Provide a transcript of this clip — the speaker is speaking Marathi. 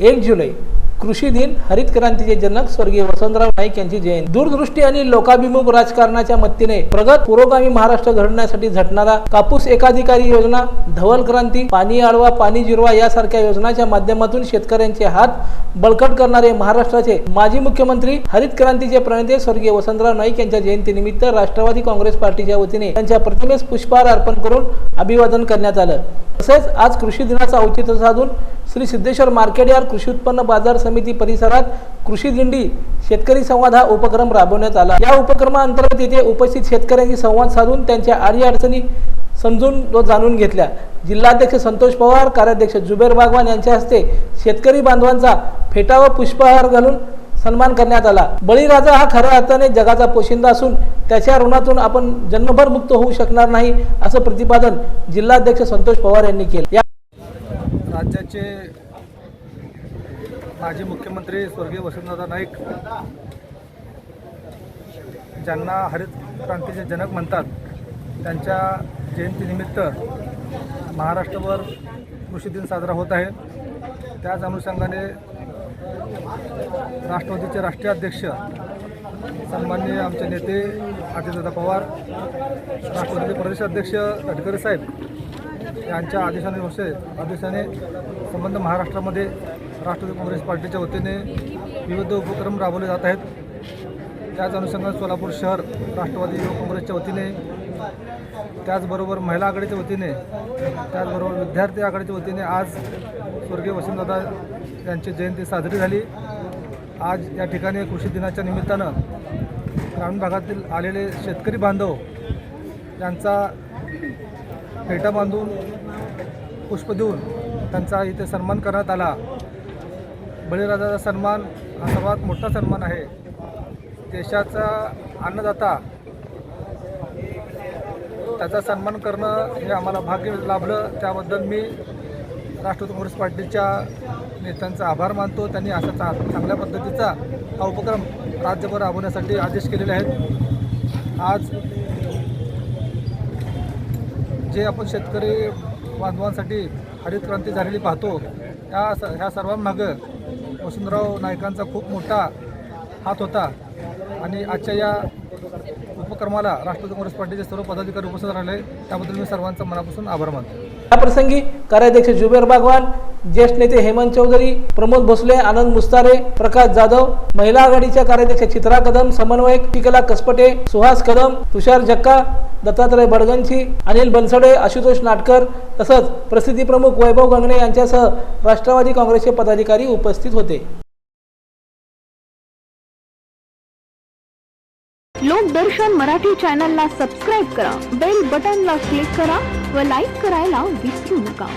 એક જુલાઈ कृषी दिन हरित क्रांतीचे जनक स्वर्गीय वसंतराव नाईक यांची जयंती. दूरदृष्टी आणि लोकाभिमुख राजकारणाच्या मत्तीने प्रगत पुरोगामी महाराष्ट्र घडण्यासाठी झटणारा कापूस एकाधिकारी योजना धवल क्रांती पाणी आळवा पाणी जिरवा यासारख्या योजनाच्या माध्यमातून शेतकऱ्यांचे हात बळकट करणारे महाराष्ट्राचे माजी मुख्यमंत्री हरित क्रांतीचे प्रणेते स्वर्गीय वसंतराव नाईक यांच्या जयंतीनिमित्त राष्ट्रवादी काँग्रेस पार्टीच्या वतीने त्यांच्या प्रतिमेस पुष्पहार अर्पण करून अभिवादन करण्यात आलं. तसेच आज कृषी दिनाचं औचित्य साधून श्री सिद्धेश्वर मार्केट यार कृषी उत्पन्न बाजार समिती परिसरात कृषी दिंडी शेतकरी संवाद हा उपक्रम राबवण्यात आला. या उपक्रमाअंतर्गत येथे उपस्थित शेतकऱ्यांशी संवाद साधून त्यांच्या आडी अडचणी समजून व जाणून घेतल्या. जिल्हाध्यक्ष संतोष पवार कार्याध्यक्ष जुबेर बागवान यांच्या हस्ते शेतकरी बांधवांचा फेटा व पुष्पहार घालून सन्मान करण्यात आला. बळीराजा हा खऱ्या अर्थाने जगाचा पोशिंदा असून त्याच्या ऋणातून आपण जन्मभर मुक्त होऊ शकणार नाही असं प्रतिपादन जिल्हाध्यक्ष संतोष पवार यांनी केलं. या राज्याचे माजी मुख्यमंत्री स्वर्गीय वसंतदादा नाईक ज्यांना हरित क्रांतीचे जनक म्हणतात त्यांच्या जयंतीनिमित्त महाराष्ट्रभर कृषी दिन साजरा होत आहे. त्याच अनुषंगाने राष्ट्रवादीचे राष्ट्रीय अध्यक्ष सन्माननीय आमचे नेते अजितदादा पवार राष्ट्रवादीचे प्रदेशाध्यक्ष तटकरे साहेब यांच्या आदेशानुसार आदेशाने संबंध महाराष्ट्रामध्ये राष्ट्रवादी काँग्रेस पार्टीच्या वतीने विविध उपक्रम राबवले जात आहेत. त्याच अनुषंगाने सोलापूर शहर राष्ट्रवादी युवक काँग्रेसच्या वतीने त्याचबरोबर महिला आघाडीच्या वतीने त्याचबरोबर विद्यार्थी आघाडीच्या वतीने आज स्वर्गीय वसंतदादा यांची जयंती साजरी झाली. आज या ठिकाणी कृषी दिनाच्या निमित्तानं ग्रामीण भागातील आलेले शेतकरी बांधव यांचा फेटा बांधून पुष्प देऊन त्यांचा इथे सन्मान करण्यात आला. बळीराजाचा सन्मान हा सर्वात मोठा सन्मान आहे. देशाचा अन्नदाता त्याचा सन्मान करणं हे आम्हाला भाग्य लाभलं. त्याबद्दल मी राष्ट्रवादी काँग्रेस पार्टीच्या नेत्यांचा आभार मानतो. त्यांनी असा चा चांगल्या पद्धतीचा हा उपक्रम राज्यभर राबवण्यासाठी आदेश केलेले आहेत. आज जे आपण शेतकरी बांधवांसाठी हरित क्रांती झालेली पाहतो या स ह्या सर्वांमागं वसंतराव नायकांचा खूप मोठा हात होता. आणि आजच्या या उपक्रमाला राष्ट्रवादी काँग्रेस पार्टीचे सर्व पदाधिकारी उपस्थित राहिले. त्याबद्दल मी सर्वांचा मनापासून आभार मानतो. याप्रसंगी कार्याध्यक्ष जुबेर बागवान ज्येष्ठ नेते हेमंत चौधरी प्रमोद भोसले आनंद मुस्तारे प्रकाश जाधव महिला आघाडीच्या कार्याध्यक्ष चित्रा कदम समन्वयक पिकला कसपटे सुहास कदम तुषार जक्का दत्तात्रय बडगंची अनिल बनसडे आशुतोष नाटकर तसंच प्रसिद्धी प्रमुख वैभव गंगणे यांच्यासह राष्ट्रवादी काँग्रेसचे पदाधिकारी उपस्थित होते. लोकदर्शन मराठी चॅनलला सबस्क्राईब करा बेल बटनला क्लिक करा व लाईक करायला विसरू नका.